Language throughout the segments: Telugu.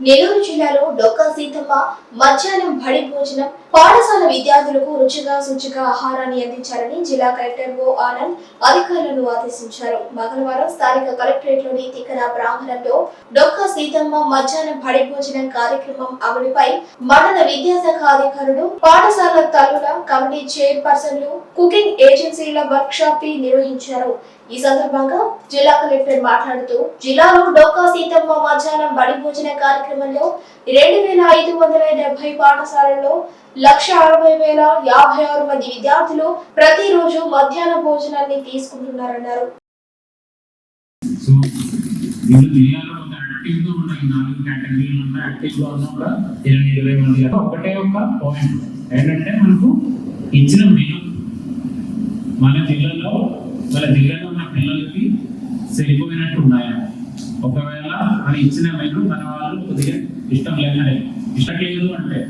నెల్లూరు జిల్లాలో డొక్కా సీతమ్మ మధ్యాహ్నం బడి భోజనం పాఠశాల విద్యార్థులకు రుచిగా శుచిగా ఆహారాన్ని అందించాలని జిల్లా కలెక్టర్ ఓ ఆనంద్ అధికారులను ఆదేశించారు. మంగళవారం స్థానిక కలెక్టరేట్లోని తిక్కన ప్రాంగణంలో డొక్కా సీతమ్మ మధ్యాహ్నం బడి భోజనం కార్యక్రమం అమలుపై మండల విద్యాశాఖ అధికారులు పాఠశాల తల్లుల కమిటీ చైర్పర్సన్లు కుకింగ్ ఏజెన్సీల వర్క్ షాప్ నిర్వహించారు. ఈ సందర్భంగా జిల్లా కలెక్టర్ మాట్లాడుతూ జిల్లాలో డోకా సీతమ్మ మధ్యాహ్నం బడి భోజన కార్యక్రమం కార్యక్రమంలో రెండు వేల ఐదు వందల డెబ్బై పాఠశాలల్లో లక్ష అరవై వేల యాభై ఆరు మంది విద్యార్థులు ప్రతిరోజు మధ్యాహ్న భోజనాన్ని తీసుకుంటున్నారన్నారు. సో జిల్లాలో కొంత యాక్టివ్గా నాలుగు కేటగిరీలు యాక్టివ్గా కూడా ఇరవై ఇరవై మంది. ఒకటే ఒక పాయింట్ ఏంటంటే మనకు ఇచ్చిన మెను మన జిల్లాలో మన జిల్లాలో ఉన్న పిల్లలకి సరిపోయినట్టు ఉన్నాయా? ఒకవేళ మన ఇచ్చిన మెను మన వాళ్ళు కొద్దిగా ఇష్టం లేదంటే ఇష్టం లేదు అంటే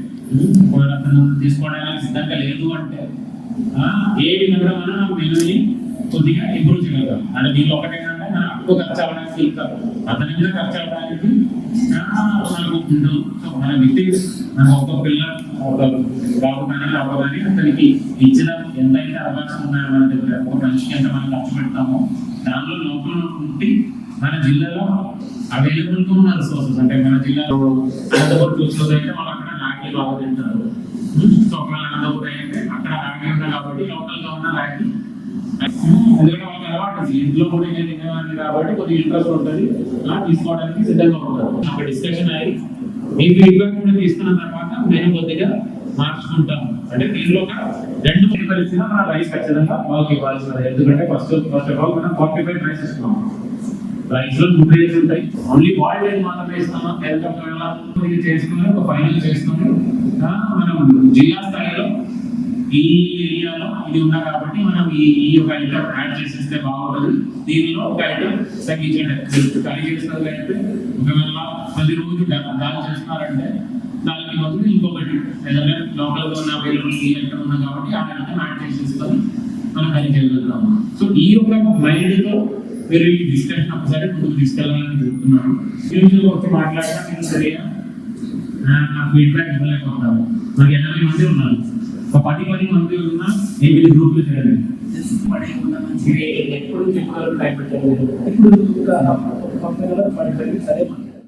ఒకవేళ అతను తీసుకోవడానికి సిద్ధంగా లేదు అంటే ఏ విధంగా మనం ఆ కొద్దిగా ఇంప్రూవ్ చేయగలుగుతాం. అంటే దీనిలో ఒకటేంటంటే మనం అప్పు ఖర్చు అవ్వడానికి వెళ్తాం అతని మీద ఖర్చు అవ్వడానికి మనకు ఉండదు సో మన వ్యక్తి మన ఒక పిల్ల ఒక బాబు కానీ అవ్వ కానీ అతనికి ఇచ్చిన ఎంతైతే అవకాశం ఉన్నాయో మన దగ్గర ఒక మనిషికి ఎంత మనం ఖర్చు పెడతామో దానిలో లోపల ఉండి మన జిల్లాలో అవైలబుల్గా ఉన్న రిసోర్సెస్ అంటే మన జిల్లాలో అనంతపురం చూసినదైతే వాళ్ళు అక్కడ రాగి బాగా తింటారు. సో ఒకవేళ అనంతపురం అయితే అక్కడ రాగి ఉంది కాబట్టి లోకల్గా ఉన్న రాగి ఎందుకంటే వాళ్ళకి అలవాటు ఇంట్లో కూడా నేను తినేవాడిని కాబట్టి కొద్దిగా ఇంట్రెస్ట్ ఉంటుంది. అలా తీసుకోవడానికి సిద్ధంగా ఉంటారు. ఒక డిస్కషన్ అయ్యి మీ ఫీడ్బ్యాక్ కూడా తీసుకున్న తర్వాత మేము కొద్దిగా మార్చుకుంటాం అంటే దీనిలో ఒక రెండు పరిస్థితి మన రైస్ ఖచ్చితంగా వాళ్ళకి ఇవ్వాల్సింది. ఎందుకంటే ఫస్ట్ ఫస్ట్ ఆఫ్ ఆల్ మనం ఫార్టీ ఫైవ్ రైస్ ఇస్తున్నాం. రైస్లో టూ రేట్స్ ఉంటాయి. ఓన్లీ బాయిల్డ్ రైస్ మాత్రమే ఇస్తున్నాం లేదంటే ఒకవేళ చేసుకుని ఒక ఫైనల్ చేసుకుని మనం జిల్లా స్థాయిలో ఈ ఏరియాలో ఇది ఉన్నా కాబట్టి మనం ఈ ఈ ఒక ఐటమ్ యాడ్ చేసేస్తే బాగుంటుంది. దీనిలో ఒక ఐటమ్ తగ్గించండి. కర్రీ చేసినది అయితే ఒకవేళ పది రోజులు దా- చేస్తున్నారంటే దానికి బదులు ఇంకొకటి ఏదైనా లోపల ఉన్న అవైలబుల్ ఈ ఐటమ్ ఉంది కాబట్టి ఆ ఐటమ్ యాడ్ చేసేసుకొని మనం కర్రీ చేయగలుగుతాము. సో ఈ యొక్క మైండ్తో మీరు ఈ డిస్కషన్ ఒకసారి ముందుకు తీసుకెళ్ళాలని చెప్తున్నాను. ఫ్యూచర్ వచ్చి మాట్లాడినా నేను సరిగా నాకు ఫీడ్బ్యాక్ ఇవ్వలేకపోతాము మాకు ఎనభై మంది ఉన్నారు. ఒక పది పది మంది ఉన్న ఎనిమిది గ్రూపులు చేయాలి ఎప్పుడు చెప్పుకోవాలి టైం పెట్టలేదు ఇప్పుడు కంపెనీలో పని సరే